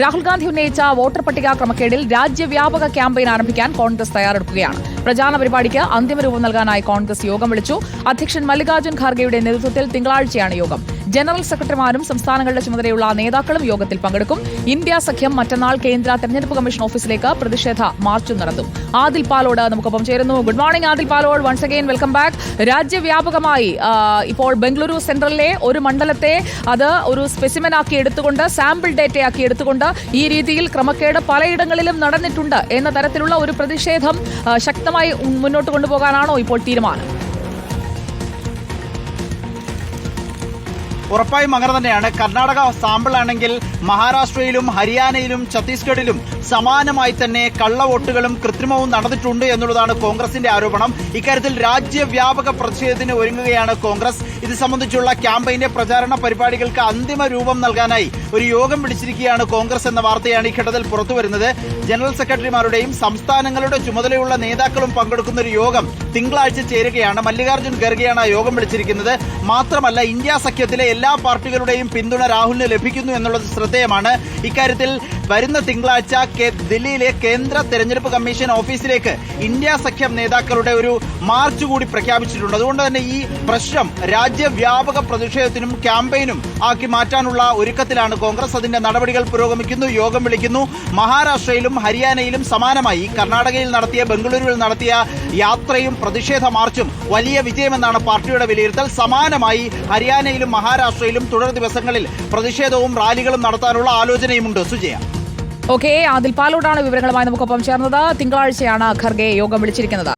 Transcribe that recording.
രാഹുൽ ഗാന്ധി ഉന്നയിച്ച വോട്ടർ പട്ടിക ക്രമക്കേടിൽ രാജ്യവ്യാപക ക്യാമ്പയിൻ ആരംഭിക്കാൻ കോൺഗ്രസ് തയ്യാറെടുക്കുകയാണ്. പ്രചാരണ പരിപാടിക്ക് അന്തിമരൂപം നൽകാനായി കോൺഗ്രസ് യോഗം വിളിച്ചു. അധ്യക്ഷൻ മല്ലികാർജുൻ ഖാർഗെയുടെ നേതൃത്വത്തിൽ തിങ്കളാഴ്ചയാണ് യോഗം. ജനറൽ സെക്രട്ടറിമാരും സംസ്ഥാനങ്ങളുടെ ചുമതലയുള്ള നേതാക്കളും യോഗത്തിൽ പങ്കെടുക്കും. ഇന്ത്യ സഖ്യം മറ്റന്നാൾ കേന്ദ്ര തെരഞ്ഞെടുപ്പ് കമ്മീഷൻ ഓഫീസിലേക്ക് പ്രതിഷേധ മാർച്ചും നടത്തും. ആദിൽ പാലോട് നമുക്കൊപ്പം ചേരുന്നു. Good morning Adil Palode. Once again welcome back രാജ്യവ്യാപകമായി ഇപ്പോൾ ബംഗളൂരു സെൻട്രലിലെ ഒരു മണ്ഡലത്തെ അത് ഒരു സ്പെസിമെൻ ആക്കി എടുത്തുകൊണ്ട് സാമ്പിൾ ഡേറ്റ ആക്കി എടുത്തുകൊണ്ട് ഈ രീതിയിൽ ക്രമക്കേട് പലയിടങ്ങളിലും നടന്നിട്ടുണ്ട് എന്ന തരത്തിലുള്ള ഒരു പ്രതിഷേധം ശക്തമായി മുന്നോട്ട് കൊണ്ടുപോകാനാണോ ഇപ്പോൾ തീരുമാനം? ഉറപ്പായും അങ്ങനെ തന്നെയാണ്. കർണാടക സാമ്പിൾ ആണെങ്കിൽ മഹാരാഷ്ട്രയിലും ഹരിയാനയിലും ഛത്തീസ്ഗഡിലും സമാനമായി തന്നെ കള്ളവോട്ടുകളും കൃത്രിമവും നടന്നിട്ടുണ്ട് എന്നുള്ളതാണ് കോൺഗ്രസിന്റെ ആരോപണം. ഇക്കാര്യത്തിൽ രാജ്യവ്യാപക പ്രതിഷേധത്തിന് ഒരുങ്ങുകയാണ് കോൺഗ്രസ്. ഇത് സംബന്ധിച്ചുള്ള ക്യാമ്പയിന്റെ പ്രചാരണ പരിപാടികൾക്ക് അന്തിമ രൂപം നൽകാനായി ഒരു യോഗം പിടിച്ചിരിക്കുകയാണ് കോൺഗ്രസ് എന്ന വാർത്തയാണ് ഈ ഘട്ടത്തിൽ പുറത്തുവരുന്നത് ജനറൽ സെക്രട്ടറിമാരുടെയും സംസ്ഥാനങ്ങളുടെ ചുമതലയുള്ള നേതാക്കളും പങ്കെടുക്കുന്ന ഒരു യോഗം തിങ്കളാഴ്ച ചേരുകയാണ്. മല്ലികാർജുൻ ഖർഗെയാണ് യോഗം വിളിച്ചിരിക്കുന്നത്. മാത്രമല്ല ഇന്ത്യ സഖ്യത്തിലെ എല്ലാ പാർട്ടികളുടെയും പിന്തുണ രാഹുലിന് ലഭിക്കുന്നു എന്നുള്ളത് ശ്രദ്ധേയമാണ്. ഇക്കാര്യത്തിൽ വരുന്ന തിങ്കളാഴ്ച ദില്ലിയിലെ കേന്ദ്ര തെരഞ്ഞെടുപ്പ് കമ്മീഷൻ ഓഫീസിലേക്ക് ഇന്ത്യ സഖ്യം നേതാക്കളുടെ ഒരു മാർച്ച് കൂടി പ്രഖ്യാപിച്ചിട്ടുണ്ട്. അതുകൊണ്ട് തന്നെ ഈ പ്രശ്നം രാജ്യവ്യാപക പ്രതിഷേധത്തിനും ക്യാമ്പയിനും ആക്കി മാറ്റാനുള്ള ഒരുക്കത്തിലാണ് കോൺഗ്രസ്. അതിന്റെ നടപടികൾ പുരോഗമിക്കുന്നു യോഗം വിളിക്കുന്നു. മഹാരാഷ്ട്രയിലും ഹരിയാനയിലും സമാനമായി. കർണാടകയിൽ നടത്തിയ ബംഗളൂരുവിൽ നടത്തിയ യാത്രയും പ്രതിഷേധ മാർച്ചും വലിയ വിജയമെന്നാണ് പാർട്ടിയുടെ വിലയിരുത്തൽ. സമാനമായി ഹരിയാനയിലും മഹാരാഷ്ട്രയിലും തുടർ ദിവസങ്ങളിൽ പ്രതിഷേധവും റാലികളും നടത്താനുള്ള ആലോചനയുമുണ്ട്. സുജയ. ഓക്കെ ആദിൽ പാലോടാണ് വിവരങ്ങളുമായി നമുക്കൊപ്പം ചേർന്നത്. തിങ്കളാഴ്ചയാണ് ഖർഗെ യോഗം വിളിച്ചിരിക്കുന്നത്.